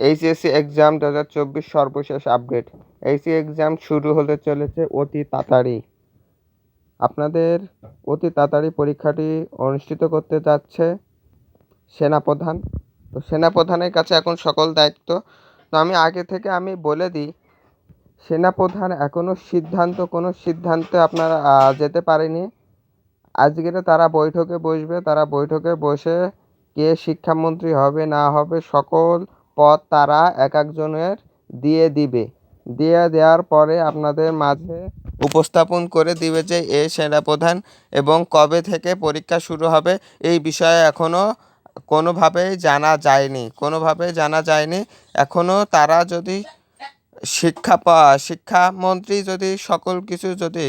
HSC exam দু হাজার চব্বিশ সর্বশেষ আপডেট। এইচএসসি এক্সাম শুরু হতে চলেছে অতি তাড়াতাড়ি। আপনাদের অতি তাড়াতাড়ি পরীক্ষাটি অনুষ্ঠিত করতে যাচ্ছে সেনাপ্রধান। তো সেনাপ্রধানের কাছে এখন সকল দায়িত্ব। তো আমি আগে থেকে আমি বলে দিই, সেনাপ্রধান এখনও সিদ্ধান্ত, কোনো সিদ্ধান্তে আপনারা যেতে পারেনি। আজকের তারা বৈঠকে বসবে, তারা বৈঠকে বসে কে শিক্ষামন্ত্রী হবে, না হবে, সকল পদ তারা এক একজনের দিয়ে দিবে। দিয়ে দেওয়ার পরে আপনাদের মাঝে উপস্থাপন করে দিবে যে এ সেনাপ্রধান এবং কবে থেকে পরীক্ষা শুরু হবে এই বিষয়ে এখনও কোনোভাবেই জানা যায়নি। কোনোভাবেই জানা যায়নি। এখনও তারা যদি শিক্ষা শিক্ষামন্ত্রী যদি সকল কিছু যদি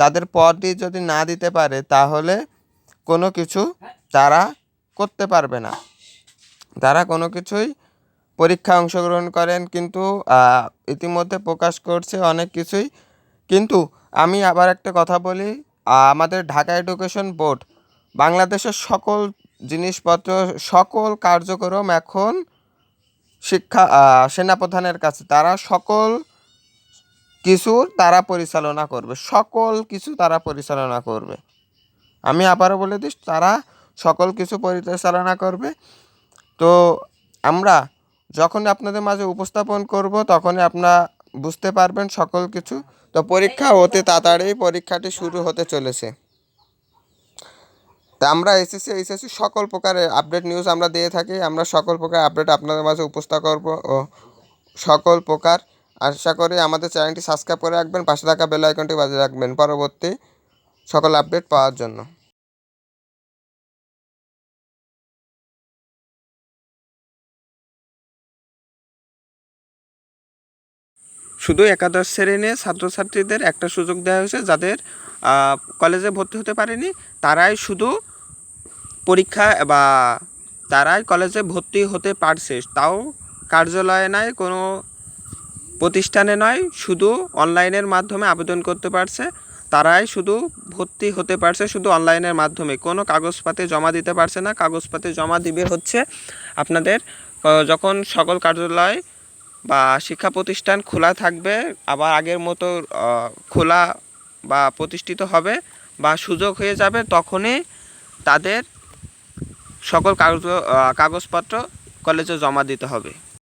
তাদের পদই যদি না দিতে পারে, তাহলে কোনো কিছু তারা করতে পারবে না। তারা কোনো কিছুই পরীক্ষায় অংশগ্রহণ করেন, কিন্তু ইতিমধ্যে প্রকাশ করছে অনেক কিছুই। কিন্তু, আমি আবার একটা কথা বলি আমাদের ঢাকা এডুকেশন বোর্ড বাংলাদেশের সকল জিনিসপত্র, সকল কার্যক্রম এখন শিক্ষা সেনাপ্রধানের কাছে। তারা সকল কিছু তারা পরিচালনা করবে, সকল কিছু তারা পরিচালনা করবে। আমি আবারও বলে দিই তারা সকল কিছু পরিচালনা করবে। তো, আমরা যখনই আপনাদের মাঝে উপস্থাপন করব, তখনই আপনারা বুঝতে পারবেন সকল কিছু। তো পরীক্ষা অতি তাড়াতাড়ি, পরীক্ষাটি শুরু হতে চলেছে। তা আমরা এসএসসি, এইচএসসি সকল প্রকারের আপডেট নিউজ আমরা দিয়ে থাকি। আমরা সকল প্রকার আপডেট আপনাদের মাঝে উপস্থাপন করব ও সকল প্রকার। আশা করি আমাদের চ্যানেলটি সাবস্ক্রাইব করে রাখবেন, পাশে থাকা বেল আইকনটি বাজিয়ে রাখবেন। পরবর্তী সকল আপডেট পাওয়ার জন্য। শুধু একাদশ শ্রেণির ছাত্রছাত্রীদের একটা সুযোগ দেওয়া হয়েছে যাদের কলেজে ভর্তি হতে পারেনি। তারাই শুধু পরীক্ষা বা তারাই কলেজে ভর্তি হতে পারছে। তাও কার্যালয়ে নয়, কোনো প্রতিষ্ঠানে নয়, শুধু অনলাইনের মাধ্যমে আবেদন করতে পারছে। তারাই শুধু ভর্তি হতে পারছে শুধু অনলাইনের মাধ্যমে। কোনো কাগজপাতি জমা দিতে পারছে না। কাগজপাতে জমা দিবে হচ্ছে আপনাদের যখন সকল কার্যালয় বা শিক্ষা প্রতিষ্ঠান খোলা থাকবে, আবার আগের মতো খোলা বা প্রতিষ্ঠিত হবে বা সুযোগ হয়ে যাবে, তখনই তাদের সকল কাগজ কাগজপত্র কলেজে জমা দিতে হবে।